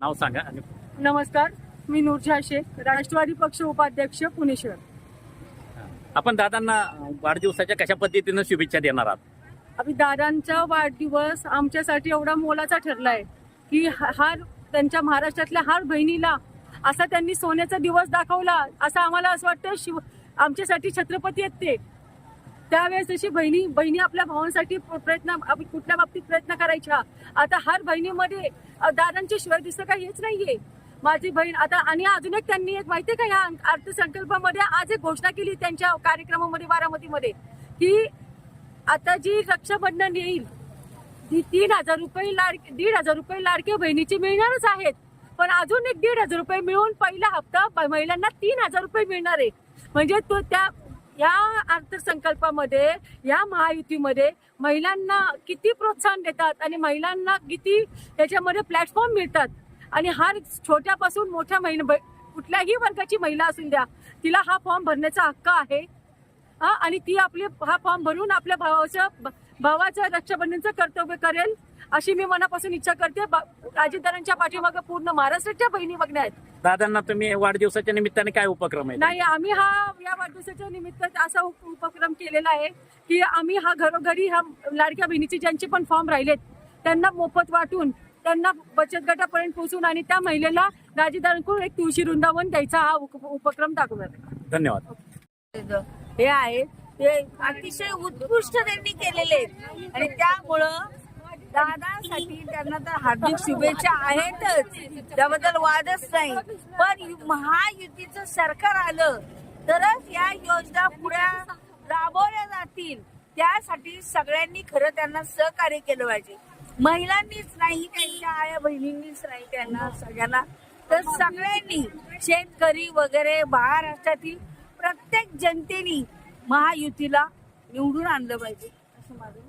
नाव सांगा. आणि नमस्कार मी नूरजहा शेख राष्ट्रवादी पक्ष उपाध्यक्ष पुणे शहर. आपण दादांना वाढदिवसाच्या कशा पद्धतीनं शुभेच्छा देणार आहात? अभि दादांचा वाढदिवस आमच्यासाठी एवढा मोलाचा ठरलाय की ह- हर त्यांच्या महाराष्ट्रातल्या हर बहिणीला असा त्यांनी सोन्याचा दिवस दाखवला असं आम्हाला असं वाटतं शिव आमच्यासाठी छत्रपती आहेत ते. त्यावेळेस जशी बहिणी बहिणी आपल्या भावांसाठी प्रयत्न कुठल्या बाबतीत प्रयत्न करायच्या? आता हर बहिणीमध्ये दादांची शिवाय दुसरं काही हेच नाहीये. माझी बहीण आता आणि अजून एक त्यांनी एक माहितीये का या अर्थसंकल्पामध्ये आज एक घोषणा केली त्यांच्या कार्यक्रमामध्ये बारामतीमध्ये की आता जी रक्षाबंधन येईल ती तीन हजार रुपये लाडके दीड हजार रुपये लाडके बहिणीचे मिळणारच आहेत. पण अजून एक दीड हजार रुपये मिळून पहिला हप्ता महिलांना तीन हजार रुपये मिळणार आहे. म्हणजे तो त्या या अर्थसंकल्पामध्ये या महायुतीमध्ये महिलांना किती प्रोत्साहन देतात आणि महिलांना किती त्याच्यामध्ये प्लॅटफॉर्म मिळतात? आणि हर छोट्यापासून मोठ्या महिला कुठल्याही वर्गाची महिला असून द्या तिला हा फॉर्म भरण्याचा हक्क आहे. हा आणि ती आपले हा फॉर्म भरून आपल्या भावाचं भ- भावाचं रक्षाबंधनचं कर्तव्य करेल अशी मी मनापासून इच्छा करते. राजदारांच्या पाठीमागे पूर्ण महाराष्ट्राच्या बहिणी बघण्या आहेत. दादांना तुम्ही वाढदिवसाच्या निमित्ताने काय उपक्रम आहे? नाही आम्ही हा या वाढदिवसाच्या निमित्त असा उप- उपक्रम केलेला आहे की आम्ही हा घरोघरी हा लाडक्या बहिणीचे ज्यांचे पण फॉर्म राहिलेत त्यांना मोफत वाटून त्यांना बचत गटापर्यंत पोहोचून आणि त्या महिलेला राजदारांकडून एक तुळशी वृंदावन द्यायचा हा उप- उपक्रम दाखवणार आहे. धन्यवाद. हे आहे. ते अतिशय उत्कृष्ट त्यांनी केलेले आहेत. आणि त्यामुळं दादासाठी त्यांना तर हार्दिक शुभेच्छा आहेतच. त्याबद्दल वादच नाही. पण महायुतीचं सरकार आलं तरच या योजना पुढे राबवल्या जातील. त्यासाठी सगळ्यांनी खरं त्यांना सहकार्य केलं पाहिजे. महिलांनीच नाही त्यांच्या आया बहिणींनीच नाही त्यांना सगळ्यांना. तर सगळ्यांनी शेतकरी वगैरे महाराष्ट्रातील प्रत्येक जनतेनी महायुतीला निवडून आणलं पाहिजे असं माझं